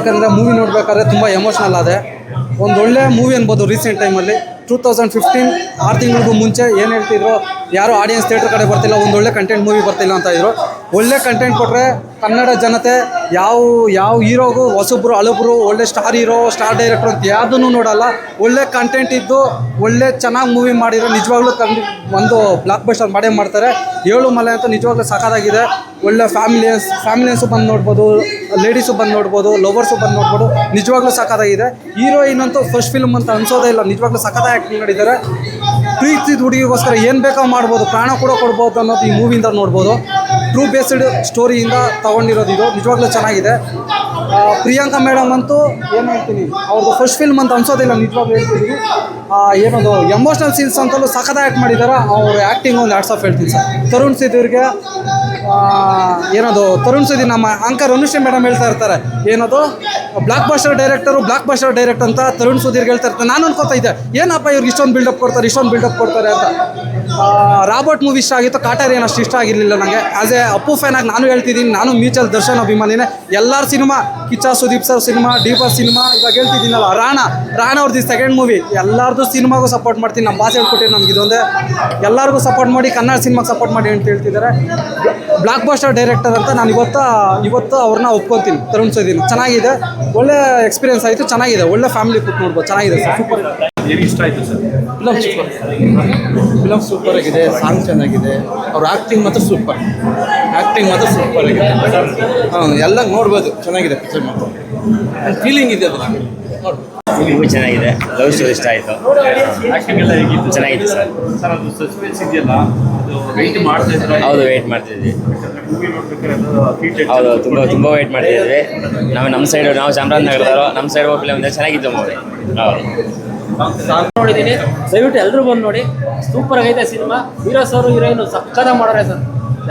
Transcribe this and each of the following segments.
ಯಾಕಂದರೆ ಮೂವಿ ನೋಡಬೇಕಾದ್ರೆ ತುಂಬ ಎಮೋಷ್ನಲ್ ಆದೆ. ಒಂದು ಒಳ್ಳೆ ಮೂವಿ ಅನ್ಬೋದು ರೀಸೆಂಟ್ ಟೈಮಲ್ಲಿ ಟೂ ತೌಸಂಡ್ ಫಿಫ್ಟೀನ್ ಆರು ತಿಂಗಳಿಗೂ ಮುಂಚೆ ಏನು ಹೇಳ್ತಿದ್ರು? ಯಾರು ಆಡಿಯನ್ಸ್ ಥಿಯೇಟ್ರ್ ಕಡೆ ಬರ್ತಿಲ್ಲ ಒಂದೊಳ್ಳೆ ಕಂಟೆಂಟ್ ಮೂವಿ ಬರ್ತಿಲ್ಲ ಅಂತ ಇದ್ರು. ಒಳ್ಳೆ ಕಂಟೆಂಟ್ ಕೊಟ್ಟರೆ ಕನ್ನಡ ಜನತೆ ಯಾವ ಯಾವ ಹೀರೋಗೂ, ಹೊಸಬ್ರು, ಹಳಬ್ರು, ಒಳ್ಳೆ ಸ್ಟಾರ್ ಹೀರೋ ಸ್ಟಾರ್ ಡೈರೆಕ್ಟ್ರು ಅಂತ ಯಾವುದನ್ನು ನೋಡಲ್ಲ. ಒಳ್ಳೆ ಕಂಟೆಂಟ್ ಇದ್ದು ಒಳ್ಳೆ ಚೆನ್ನಾಗಿ ಮೂವಿ ಮಾಡಿರೋ ನಿಜವಾಗ್ಲೂ ಕಂಡು ಒಂದು ಬ್ಲಾಕ್ ಬಸ್ಟರ್ ಮಾಡೇ ಮಾಡ್ತಾರೆ. ಏಳು ಮಲೆ ಅಂತ ನಿಜವಾಗ್ಲೂ ಸಖತ್ತಾಗಿದೆ ಒಳ್ಳೆ ಫ್ಯಾಮಿಲಿಯನ್ಸ್ ಫ್ಯಾಮಿಲಿಯನ್ಸು ಬಂದು ನೋಡ್ಬೋದು ಲೇಡೀಸು ಬಂದು ನೋಡ್ಬೋದು ಲವರ್ಸು ಬಂದು ನೋಡ್ಬೋದು, ನಿಜವಾಗ್ಲೂ ಸಖತ್ತಾಗಿದೆ ಹೀರೋಯಿನ್ ಅಂತೂ ಫಸ್ಟ್ ಫಿಲ್ಮ್ ಅಂತ ಅನ್ಸೋದೇ ಇಲ್ಲ. ನಿಜವಾಗ್ಲೂ ಸಖತ್ತಾಗಿ ಆ್ಯಕ್ಟಿಂಗ್ ಮಾಡಿದ್ದಾರೆ. ಪ್ರೀತಿ ಹುಡುಗಿಗೋಸ್ಕರ ಏನು ಬೇಕೋ ಮಾಡ್ಬೋದು, ಪ್ರಾಣ ಕೂಡ ಕೊಡ್ಬೋದು ಅನ್ನೋದು ಈ ಮೂವಿಯಿಂದ ನೋಡ್ಬೋದು. ಟ್ರೂ ಬೇಸ್ಡ್ ಸ್ಟೋರಿಯಿಂದ ತಗೊಂಡಿರೋದು ಇದು. ನಿಜವಾಗ್ಲೂ ಚೆನ್ನಾಗಿದೆ. ಪ್ರಿಯಾಂಕಾ ಮೇಡಮ್ ಅಂತೂ ಏನು ಹೇಳ್ತೀನಿ ಅವ್ರದ್ದು ಫಸ್ಟ್ ಫಿಲ್ಮ್ ಅಂತ ಅನ್ಸೋದಿಲ್ಲ, ನಿಜವಾಗ್ಲೂ ಹೇಳ್ತಿದ್ದೀನಿ. ಏನದು ಎಮೋಷ್ನಲ್ ಸೀನ್ಸ್ ಅಂತಲೂ ಸಖತ್ ಆ್ಯಕ್ಟ್ ಮಾಡಿದ್ದಾರೆ ಅವ್ರ ಆ್ಯಕ್ಟಿಂಗ್ ಒಂದು ಆರ್ಟ್ಸ್ ಆಫ್ ಹೇಳ್ತೀನಿ ಸರ್. ತರುಣ್ ಸಿದ್ದಿವ್ರಿಗೆ ಏನದು, ತರುಣ್ ಸುದ್ದಿ ನಮ್ಮ ಆಂಕರ್ ಅನುಶ್ರೀ ಮೇಡಮ್ ಹೇಳ್ತಾ ಇರ್ತಾರೆ. ಏನದು blockbuster director blockbuster direct ಅಂತ ತರುಣ್ ಸುಧೀರ್ಗೆ ಹೇಳ್ತಾ ಇರ್ತಾರೆ. ನಾನು ಅನ್ಕೋತಾ ಇದ್ದೆ, ಏನಪ್ಪ ಇವ್ರಿಗೆ ಇಷ್ಟೊಂದು ಬಿಲ್ಡಪ್ ಕೊಡ್ತಾರೆ, ಇಷ್ಟೊಂದು ಬಿಲ್ಡಪ್ ಕೊಡ್ತಾರೆ ಅಂತ. ರಾಬರ್ಟ್ ಮೂವಿ ಇಷ್ಟ ಆಗಿತ್ತು. ಕಾಟೇರಿ ಏನು ಅಷ್ಟು ಇಷ್ಟ ಆಗಿರಲಿಲ್ಲ ನನಗೆ ಆ್ಯಸ್ ಎ ಅಪ್ಪು ಫ್ಯಾನ್ ಆಗಿ ನಾನು ಹೇಳ್ತಿದ್ದೀನಿ. ನಾನು ಮ್ಯೂಚುವಲ್ ದರ್ಶನ್ ಅಭಿಮಾನಿನೇ. ಎಲ್ಲರ cinema, Kichcha Sudeep sir cinema deeper cinema, ಇವಾಗ ಹೇಳ್ತಿದ್ದೀನಲ್ಲ, ರಾಣ ರಾಣ ಅವ್ರದ್ದು ಸೆಕೆಂಡ್ ಮೂವಿ ಎಲ್ಲರದ್ದು ಸಿನಿಮಾಗೂ ಸಪೋರ್ಟ್ ಮಾಡ್ತೀನಿ. ನಮ್ಮ ಭಾಷೆ ಹೇಳ್ಕೊಟ್ಟಿದ್ದು ನಮ್ಗೆ ಇದೊಂದೇ ಎಲ್ಲರಿಗೂ ಸಪೋರ್ಟ್ ಮಾಡಿ, ಕನ್ನಡ ಸಿನಿಮಾಗೆ ಸಪೋರ್ಟ್ ಮಾಡಿ ಅಂತ ಹೇಳ್ತಿದ್ದಾರೆ. ಬ್ಲಾಕ್ ಬಾಸ್ಟರ್ ಡೈರೆಕ್ಟರ್ ಅಂತ ನಾನು ಇವತ್ತು ಇವತ್ತು ಅವ್ರನ್ನ ಒಪ್ಕೊತೀನಿ. ತರುಣ್ ಸುದೀನ್ ಚೆನ್ನಾಗಿದೆ. ಒಳ್ಳೆ ಎಕ್ಸ್ಪೀರಿಯನ್ಸ್ ಆಯಿತು. ಚೆನ್ನಾಗಿದೆ. ಒಳ್ಳೆ ಫ್ಯಾಮಿಲಿ ಕೂತ್ ನೋಡ್ಬೋದು. ಚೆನ್ನಾಗಿದೆ. ಸೂಪರ್ ಏನು ಇಷ್ಟ ಆಯ್ತು sir? Film super film super ಆಗಿದೆ ಸಾಂಗ್ ಚೆನ್ನಾಗಿದೆ. ಅವ್ರ ಆ್ಯಕ್ಟಿಂಗ್ ಮಾತ್ರ ಸೂಪರ್ ಆ್ಯಕ್ಟಿಂಗ್ ಮಾತ್ರ ಸೂಪರ್ ಆಗಿದೆ. ಹಾಂ ಎಲ್ಲ ನೋಡ್ಬೋದು ಚೆನ್ನಾಗಿದೆ ಪಿಕ್ಚರ್ ಮಾತ್ರ. ಫೀಲಿಂಗ್ ಇದೆ ಅದು ನೋಡ್ಬೋದು ಮೂವಿ ಚೆನ್ನಾಗಿದೆ. ಲವ್ ಸ್ಟೋರಿ ಇಷ್ಟ ಆಯಿತು. ಆ್ಯಕ್ಟಿಂಗ್ ಎಲ್ಲ ಹೇಗಿತ್ತು? ಚೆನ್ನಾಗಿತ್ತು ಸರ್. ಸರ್ ಅದು ಸಸ್ಪೆನ್ಸ್ ಇದೆಯಲ್ಲ ಅದು ವೆಯ್ಟ್ ಮಾಡ್ತಾ ಇದ್ರೆ ಹೌದು ವೆಯ್ಟ್ ಮಾಡ್ತಿದ್ವಿ ಹೌದು ತುಂಬ ತುಂಬ ವೆಯ್ಟ್ ಮಾಡ್ತಿದ್ವಿ ನಾವು ನಮ್ಮ ಸೈಡ್ ನಾವು ಚಾಮರಾಜನಗರದವರು ನಮ್ಮ ಸೈಡ್ ಹೋಗಿ ಫಿಲಮ್ ಚೆನ್ನಾಗಿತ್ತು ಮೂವಿ ಹೌದು. ನೋಡಿದ್ದೀನಿ. ದಯವಿಟ್ಟು ಎಲ್ಲರೂ ಬಂದು ನೋಡಿ. ಸೂಪರ್ ಆಗೈತೆ ಸಿನಿಮಾ. ಹೀರೋ ಸರ್, ಹೀರೋಯಿನ್ ಸಕ್ಕದ ಮಾಡೋರೆ ಸರ್.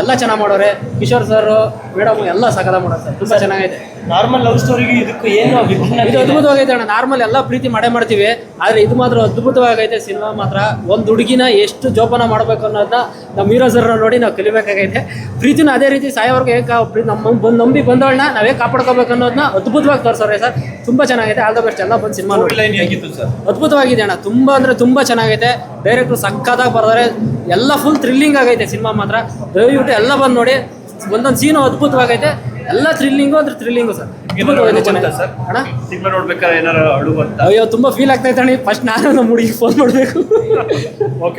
ಎಲ್ಲ ಚೆನ್ನಾಗಿ ಮಾಡೋರೆ. ಕಿಶೋರ್ ಸರ್ ಮೇಡಮ್ ಎಲ್ಲ ಸಕಲ ಮಾಡೋದು ಸರ್. ತುಂಬ ಚೆನ್ನಾಗೈತೆ. ನಾರ್ಮಲ್ ಲವ್ ಸ್ಟೋರಿಗೆ ಇದಕ್ಕೂ ಏನು ಇದು ಅದ್ಭುತವಾಗೈತೆ ಅಣ್ಣ. ನಾರ್ಮಲ್ ಎಲ್ಲ ಪ್ರೀತಿ ಮಾಡೇ ಮಾಡ್ತೀವಿ. ಆದರೆ ಇದು ಮಾತ್ರ ಅದ್ಭುತವಾಗೈತೆ ಸಿನಿಮಾ ಮಾತ್ರ. ಒಂದು ಹುಡುಗಿನ ಎಷ್ಟು ಜೋಪಾನ ಮಾಡಬೇಕು ಅನ್ನೋದನ್ನ ನಮ್ಮ ಹೀರೋ ಸರ್ನ ನೋಡಿ ನಾವು ಕಲಿಬೇಕಾಗೈತೆ. ಪ್ರೀತಿನ ಅದೇ ರೀತಿ ಸಾಯೋವರೆಗೆ ಹೇಗೆ ನಮ್ಮ ಬಂದು ನಂಬಿ ಬಂದವಳನ್ನ ನಾವೇ ಕಾಪಾಡ್ಕೋಬೇಕು ಅನ್ನೋದನ್ನ ಅದ್ಭುತವಾಗಿ ತೋರಿಸೋರೆ ಸರ್. ತುಂಬ ಚೆನ್ನಾಗೈತೆ. All the best. ಎಲ್ಲ ಬಂದು ಸಿನಿಮಾ ನೋಡಿ. ಸರ್? ಅದ್ಭುತವಾಗಿದೆ ಅಣ್ಣ. ತುಂಬ ಅಂದರೆ ತುಂಬ ಚೆನ್ನಾಗೈತೆ. ಡೈರೆಕ್ಟ್ರು ಸಕ್ಕತ್ತಾಗಿ ಬರ್ತಾರೆ ಎಲ್ಲ ಫುಲ್ ಥ್ರಿಲ್ಲಿಂಗ್ ಆಗೈತೆ ಸಿನಿಮಾ ಮಾತ್ರ. ದಯವಿಟ್ಟು ಎಲ್ಲ ಬಂದು ನೋಡಿ. ಒಂದೊಂದು ಸೀನು ಅದ್ಭುತವಾಗೈತೆ. ಎಲ್ಲ ಥ್ರಿಲ್ಲಿಂಗು ಅಂದ್ರೆ ಥ್ರಿಲ್ಲಿಂಗು ಸರ್. ಅದ್ಭುತವಾಗಿದೆ ಚೆನ್ನಾಗಿದೆ ಸರ್? ಅಣ್ಣ? ಸಿನಿಮಾ ನೋಡ್ಬೇಕಾದ್ರೆ ಏನಾರು ಅಳು ಅಂತ? ಅಯ್ಯೋ ತುಂಬಾ ಫೀಲ್ ಆಗ್ತಾ ಇದ್ದಾನೆ ಫಸ್ಟ್ ನಾನು ನಮ್ಮ ಹುಡುಗಿ ಫೋನ್ ಮಾಡಬೇಕು. ಓಕೆ